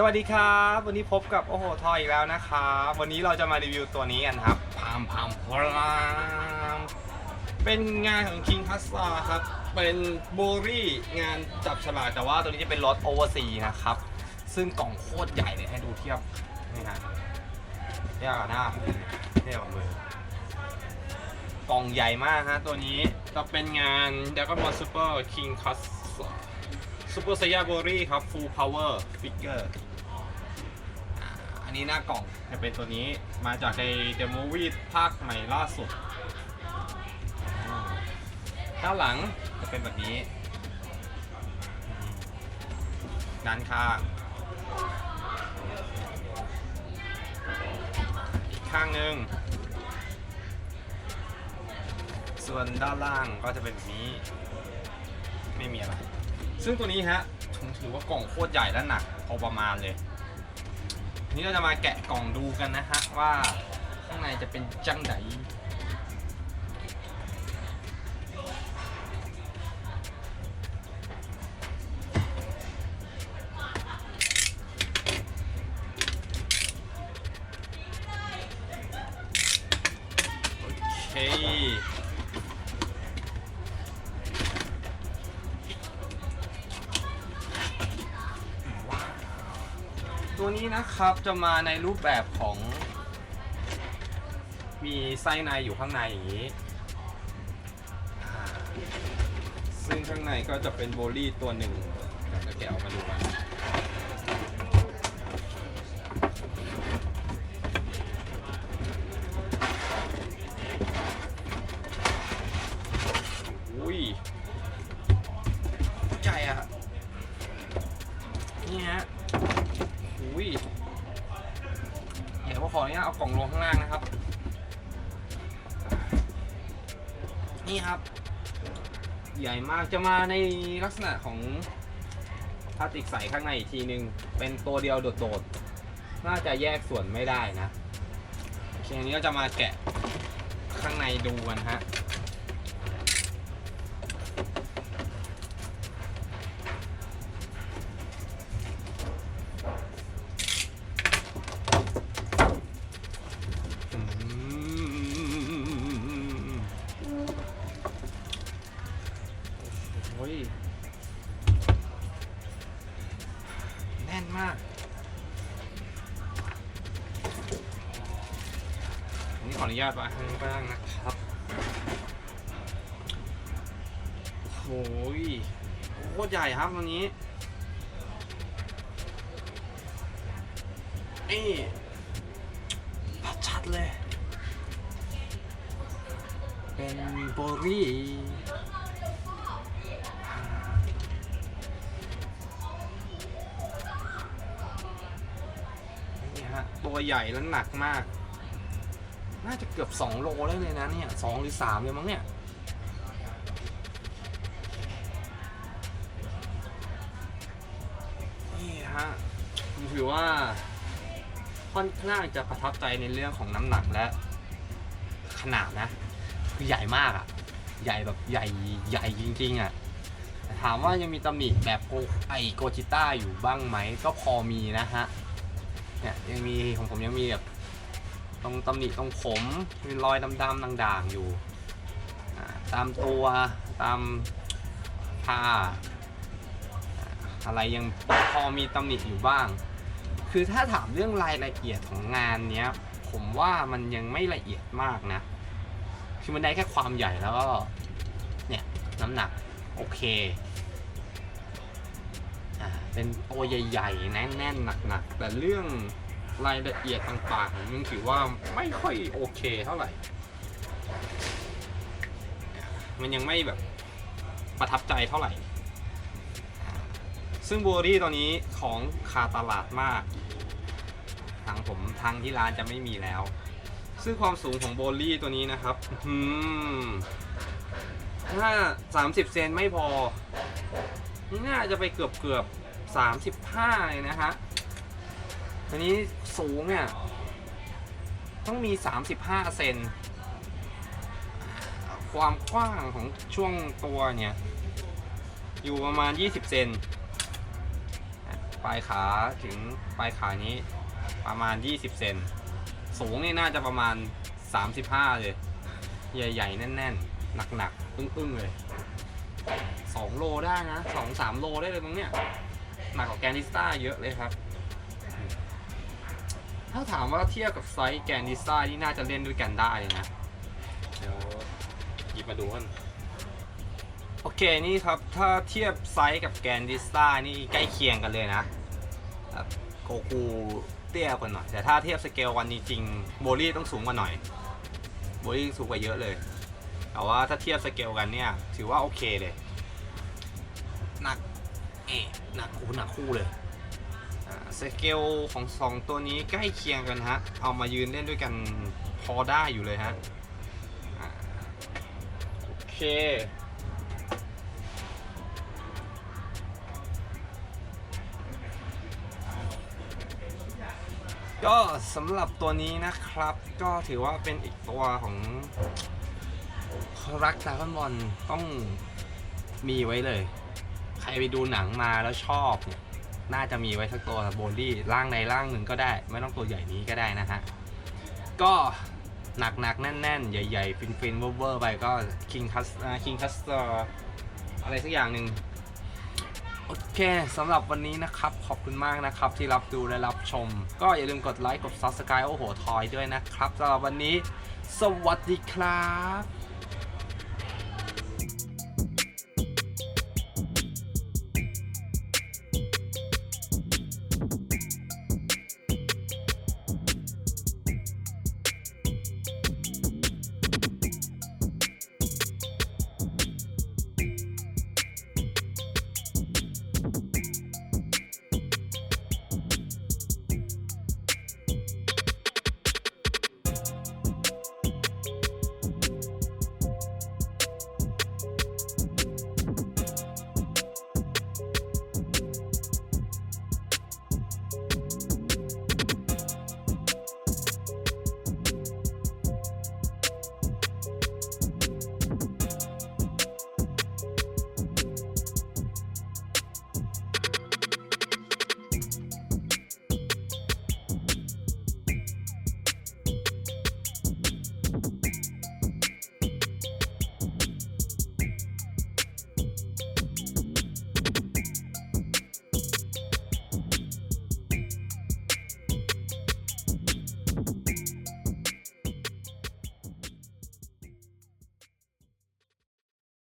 สวัสดีครับ วันนี้พบกับโอ้โหทอยอีกแล้วนะครับวันนี้เราจะมารีวิวตัวนี้กันครับพามพามพรามเป็นงานของ King c a s a ครับ เป็นโบรี่งานจับฉลากแต่ว่าตัวนี้จะเป็นรถโอเวอร์ซีนะครับ ซึ่งกล่องโคตรใหญ่เลยให้ดูเทียบนี่ฮะเทียบกับหน้าผมเทียบกับมือกล่องใหญ่มากฮะตัวนี้จะเป็นงาน Dragon Ball Super King c a s a ซูเปอร์ไซยาโบรี่ครับ Full Power Figure อ่าอันนี้หน้ากล่องจะเป็นตัวนี้มาจากใน The Movie ภาคใหม่ล่าสุดด้านหลังจะเป็นแบบนี้ ด้านข้าง อีกข้างหนึ่ง ส่วนด้านล่างก็จะเป็นแบบนี้ ไม่มีอะไร ซึ่งตัวนี้ฮะผมถือว่ากล่องโคตรใหญ่และหนักพอประมาณเลย นี่เราจะมาแกะกล่องดูกันนะฮะว่าข้างในจะเป็นจังได ตัวนี้นะครับจะมาในรูปแบบของ มีไส้ในอยู่ข้างในอย่างนี้ ซึ่งข้างในก็จะเป็นโบลี่ตัวหนึ่งเดี๋ยวจะแกะออกมาดูกันอุ้ย ใจอะนี่ฮะ อุ้ยเดี๋ยวผมขออนุญาตเอากล่องลงข้างล่างนะครับ นี่ครับ ใหญ่มากจะมาในลักษณะของพลาสติกใสข้างในอีกทีนึง เป็นตัวเดียวโดดๆ น่าจะแยกส่วนไม่ได้นะโอเคอันนี้ก็จะมาแกะข้างในดูกันฮะ อ้ย แน่นมากอันนี้ขออนุญาตวางข้างล่างนะครับ โอ้ยโคตรใหญ่ครับวันนี้ นี่ชัดเลย เป็นโบรี่ ตัวใหญ่และหนักมาก น่าจะเกือบ 2 โลได้เลยนะเนี่ยสองหรือ 3 เลยมั้งเนี่ย นี่ฮะผมถือว่าค่อนข้างจะประทับใจในเรื่องของน้ำหนักและขนาดนะ คือใหญ่มากอะ่ะ ใหญ่แบบใหญ่ใหญ่จริงๆอะ่ะถามว่ายังมีตำหนิแบบโกไอโกจิต้าอยู่บ้างไหม ก็พอมีนะฮะ เนี่ยยังมีของผมยังมีแบบตรงตำหนิตรงผมมีรอยดำๆด่างๆอยู่ตามตัวตามผ้าอะไรยังพอมีตำหนิอยู่บ้าง คือถ้าถามเรื่องรายละเอียดของงานเนี้ย ผมว่ามันยังไม่ละเอียดมากนะ คือมันได้แค่ความใหญ่แล้วก็ เนี่ย น้ำหนัก โอเค เป็นตัวใหญ่ๆ แน่นๆหนักๆ แต่เรื่องรายละเอียดต่างๆผมยังถือว่าไม่ค่อยโอเคเท่าไหร่ มันยังไม่แบบประทับใจเท่าไหร่ ซึ่งบูรี่ตัวนี้ของขาดตลาดมาก ทางผมทางที่ร้านจะไม่มีแล้ว ซึ่งความสูงของโบลี่ตัวนี้นะครับอืมถ้า30เซนไม่พอ น่าจะไปเกือบเกือบ 35 เลยนะฮะอันนี้สูงเนี่ย ต้องมี 35เซนความกว้างของช่วงตัวเนี่ย อยู่ประมาณ 20 เซนปลายขาถึงปลายขานี้ประมาณ 20 เซนสูงนี่น่าจะประมาณ 35 เลย ใหญ่ๆ แน่นๆ หนักๆอึ้งๆ เลย 2 โลได้นะ 2-3 โลได้เลยมั้งเนี่ย หนักกว่าแกนดิสต้าเยอะเลยครับ ถ้าถามว่าเทียบกับไซส์แกนดิสต้านี่น่าจะเล่นด้วยกันได้เลยนะ เดี๋ยวหยิบมาดูกัน โอเคนี่ครับ ถ้าเทียบไซส์กับแกนดิสต้านี่ใกล้เคียงกันเลยนะโกคูเตี้ยกว่าหน่อย แต่ถ้าเทียบสเกลวันนี้จริงโบลี่ต้องสูงกว่าหน่อยโบลี่สูงกว่าเยอะเลย แต่ว่าถ้าเทียบสเกลกันเนี่ย ถือว่าโอเคเลย หนัก เอะหนักคู่หนักคู่เลยสเกลของสองตัวนี้ใกล้เคียงกันฮะ เอามายืนเล่นด้วยกันพอได้อยู่เลยฮะโอเคก็สำหรับตัวนี้นะครับ ก็ถือว่าเป็นอีกตัวของรักดราก้อนบอลต้องมีไว้เลย รไปดูหนังมาแล้วชอบเนี่ยน่าจะมีไว้สักตัวโบลี่ร่างใดร่างหนึ่งก็ได้ ไม่ต้องตัวใหญ่นี้ก็ได้นะฮะ ก็หนักหนักๆแน่นๆ ใหญ่ๆฟินฟินๆเวอร์ๆไปก็ King c u s King c u s t e r อะไรสักอย่างหนึ่งโอเคสำหรับวันนี้นะครับ ขอบคุณมากนะครับที่รับดูและรับชม ก็อย่าลืมกดไลค์กด Subscribe โอ้โห ทอยด้วยนะครับสำหรับวันนี้ สวัสดีครับ